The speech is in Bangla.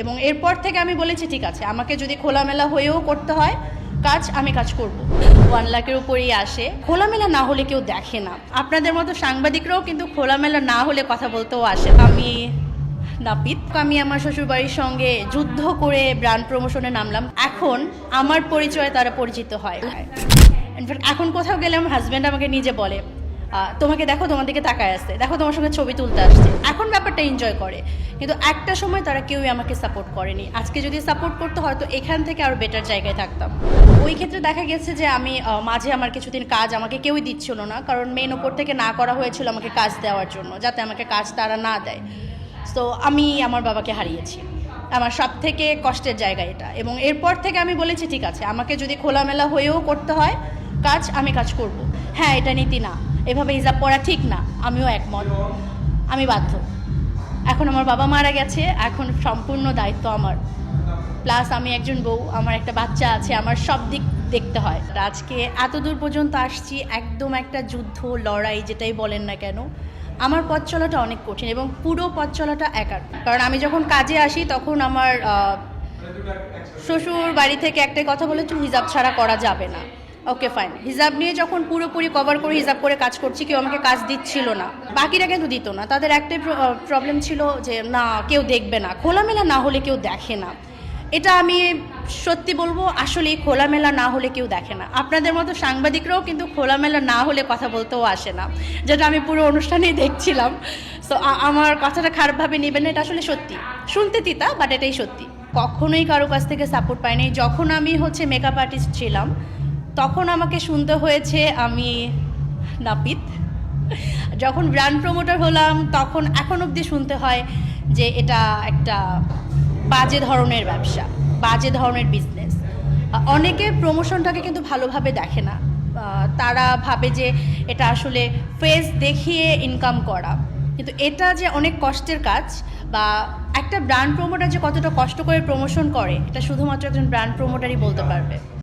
এবং এরপর থেকে আমি বলেছি, ঠিক আছে, আমাকে যদি খোলামেলা হয়েও করতে হয়, কাজ আমি কাজ করব। ওয়ান লাখের উপরেই আসে। খোলামেলা না হলে কেউ দেখে না। আপনাদের মতো সাংবাদিকরাও কিন্তু খোলামেলা না হলে কথা বলতেও আসে। আমি নাপিত। আমি আমার শ্বশুরবাড়ির সঙ্গে যুদ্ধ করে ব্র্যান্ড প্রমোশনে নামলাম। এখন আমার পরিচয়ে তারা পরিচিত হয়। এখন কোথাও গেলে আমার হাজব্যান্ড আমাকে নিজে বলে। তোমাকে দেখো, তোমার দিকে তাকায় আসছে দেখো, তোমার সঙ্গে ছবি তুলতে আসছে। এখন ব্যাপারটা এনজয় করে। কিন্তু একটা সময় তারা কেউই আমাকে সাপোর্ট করেনি। আজকে যদি সাপোর্ট করতো হয়তো এখান থেকে আরও বেটার জায়গায় থাকতাম। ওই ক্ষেত্রে দেখা গেছে যে আমি মাঝে আমার কিছুদিন কাজ আমাকে কেউই দিচ্ছিল না। কারণ মেন ওপর থেকে না করা হয়েছিল আমাকে কাজ দেওয়ার জন্য, যাতে আমাকে কাজ তারা না দেয়। তো আমি আমার বাবাকে হারিয়েছি। আমার সব থেকে কষ্টের জায়গা এটা। এবং এরপর থেকে আমি বলেছি, ঠিক আছে, আমাকে যদি খোলামেলা হয়েও করতে হয় কাজ, আমি কাজ করব। হ্যাঁ এটা নীতি না। এভাবে হিসাব পড়া ঠিক না, আমিও একমত। আমি বাধ্য। এখন আমার বাবা মারা গেছে, এখন সম্পূর্ণ দায়িত্ব আমার। প্লাস আমি একজন বউ, আমার একটা বাচ্চা আছে, আমার সব দিক দেখতে হয়। আজকে এত দূর পর্যন্ত আসছি, একদম একটা যুদ্ধ, লড়াই যেটাই বলেন না কেন, আমার পথ চলাটা অনেক কঠিন এবং পুরো পথ চলাটা একার। কারণ আমি যখন কাজে আসি, তখন আমার শ্বশুর বাড়ি থেকে একটাই কথা বলে তুই হিজাব ছাড়া করা যাবে না। ওকে ফাইন হিজাব নিয়ে যখন পুরোপুরি কভার করে হিজাব করে কাজ করছি, কেউ আমাকে কাজ দিচ্ছিল না। বাকিরা কিন্তু দিত না। তাদের একটাই প্রবলেম ছিল যে, না, কেউ দেখবে না। খোলামেলা না হলে কেউ দেখে না। এটা আমি সত্যি বলব আসলে খোলামেলা না হলে কেউ দেখে না। আপনাদের মতো সাংবাদিকরাও কিন্তু খোলামেলা না হলে কথা বলতেও আসে না, যেটা আমি পুরো অনুষ্ঠানেই দেখছিলাম। সো আমার কথাটা খারাপভাবে নেবেন না, এটা আসলে সত্যি। শুনতে তিতা বাট এটাই সত্যি। কখনোই কারও কাছ থেকে সাপোর্ট পাইনি। যখন আমি হচ্ছে মেকআপ আর্টিস্ট ছিলাম তখন আমাকে শুনতে হয়েছে আমি নাপিত। যখন ব্র্যান্ড প্রমোটার হলাম, তখন এখন অবধি শুনতে হয় যে এটা একটা বাজে ধরনের ব্যবসা, বাজে ধরনের বিজনেস অনেকে প্রমোশনটাকে কিন্তু ভালোভাবে দেখে না। তারা ভাবে যে এটা আসলে ফেস দেখিয়ে ইনকাম করা। কিন্তু এটা যে অনেক কষ্টের কাজ বা একটা ব্র্যান্ড প্রমোটার যে কতটা কষ্ট করে প্রমোশন করে, এটা শুধুমাত্র একজন ব্র্যান্ড প্রমোটারই বলতে পারবে।